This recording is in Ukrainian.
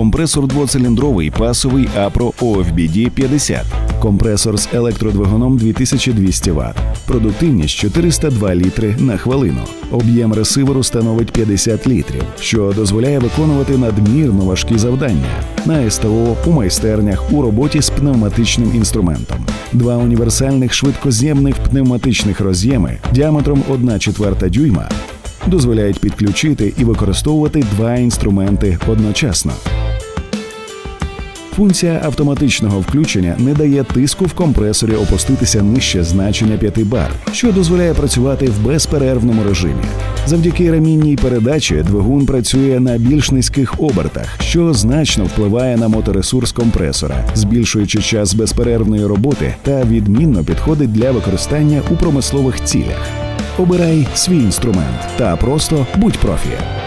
компресор двоциліндровий пасовий Apro OFBD 50, компресор з електродвигуном 2200 Вт, продуктивність 402 літри на хвилину. Об'єм ресиверу становить 50 літрів, що дозволяє виконувати надмірно важкі завдання на СТО, у майстернях, у роботі з пневматичним інструментом. Два універсальних швидкоз'ємних пневматичних роз'єми діаметром 1 четверта дюйма дозволяють підключити і використовувати два інструменти одночасно. Функція автоматичного включення не дає тиску в компресорі опуститися нижче значення 5 бар, що дозволяє працювати в безперервному режимі. Завдяки ремінній передачі двигун працює на більш низьких обертах, що значно впливає на моторесурс компресора, збільшуючи час безперервної роботи та відмінно підходить для використання у промислових цілях. Обирай свій інструмент та просто будь профі.